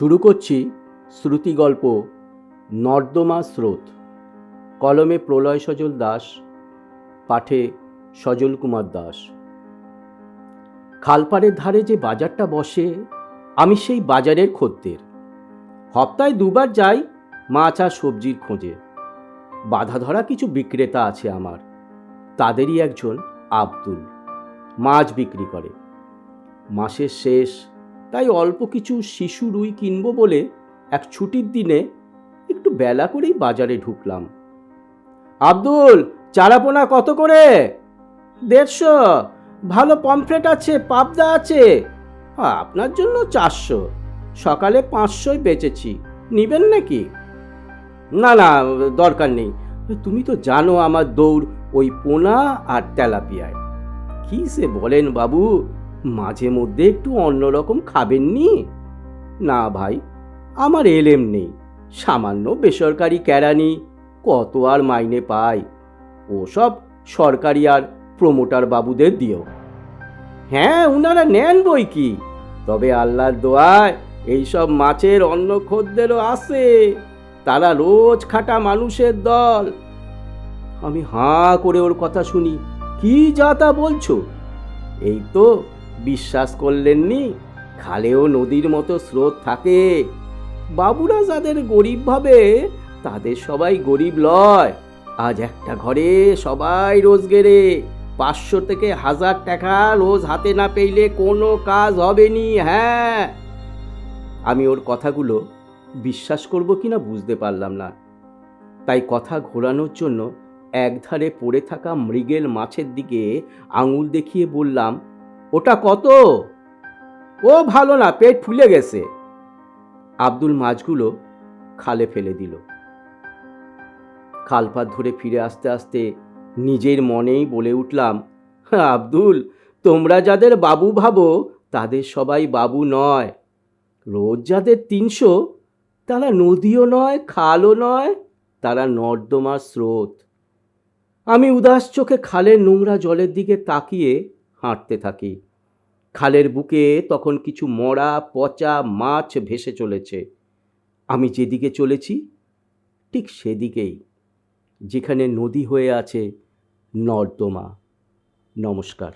শুরু করছি শ্রুতি গল্প, নর্দমা স্রোত। কলমে প্রলয় সজল দাস, পাঠে সজল কুমার দাস। খালপাড়ের ধারে যে বাজারটা বসে, আমি সেই বাজারের খদ্দের। হপ্তায় দুবার যাই মাছ আর সবজির খোঁজে। বাধা ধরা কিছু বিক্রেতা আছে আমার, তাদেরই একজন আব্দুল, মাছ বিক্রি করে। মাসের শেষ তাই অল্প কিছু শিশু রুই কিনবো বলে এক ছুটির দিনে একটু বেলা করেই বাজারে ঢুকলাম। আব্দুল, চারাপোনা কত করে? দেড়শো। ভালো পমফ্রেট আছে, পাবদা আছে। আপনার জন্য চারশো। সকালে পাঁচশোই বেচেছি। নিবেন নাকি? না না, দরকার নেই। তুমি তো জানো আমার দৌড় ওই পোনা আর তেলাপিয়ায়। কি সে বলেন বাবু। মাঝে মধ্যে একটু অন্যরকম খাবেননি না? ভাই, আমার এলেম নেই, সামান্য বেসরকারি কেরানি, কত আর মাইনে পাই, ওসব সরকারি আর প্রমোটার বাবুদের দিও। হ্যাঁ উনারা নেন বই কি? তবে আল্লাহর দোয়ায় এইসব মাছের অন্য খদ্দেরও আছে, তারা রোজ খাটা মানুষের দল। আমি হাঁ করে ওর কথা শুনি, কি যা তা বলছো? এই তো বিশ্বাস করলেননি? খালেও নদীর মতো স্রোত থাকে। বাবুরা যাদের গরিব ভাবে, তাদের সবাই গরিব লয়। আজ একটা ঘরে সবাই রোজ গেরে পাঁচশো থেকে হাজার টাকা রোজ হাতে না পেইলে কোনো কাজ হবে নি হ্যাঁ। আমি ওর কথাগুলো বিশ্বাস করব কি না বুঝতে পারলাম না। তাই কথা ঘোরানোর জন্য একধারে পড়ে থাকা মৃগেল মাছের দিকে আঙুল দেখিয়ে বললাম ওটা কত? ও ভালো না, পেট ফুলে গেছে। আব্দুল মাছগুলো খালে ফেলে দিল। খালপাত ধরে ফিরে আসতে আসতে নিজের মনেই বলে উঠলাম আব্দুল, তোমরা যাদের বাবু ভাবো, তাদের সবাই বাবু নয়। রোজ যাদের তিনশো, তারা নদীও নয়, খালও নয়, তারা নর্দমার স্রোত। আমি উদাস চোখে খালের নোংরা জলের দিকে তাকিয়ে হাঁটতে থাকি। খালের বুকে তখন কিছু মরা, পচা মাছ ভেসে চলেছে। আমি যেদিকে চলেছি, ঠিক সেদিকেই, যেখানে নদী হয়ে আছে নর্দমা। নমস্কার।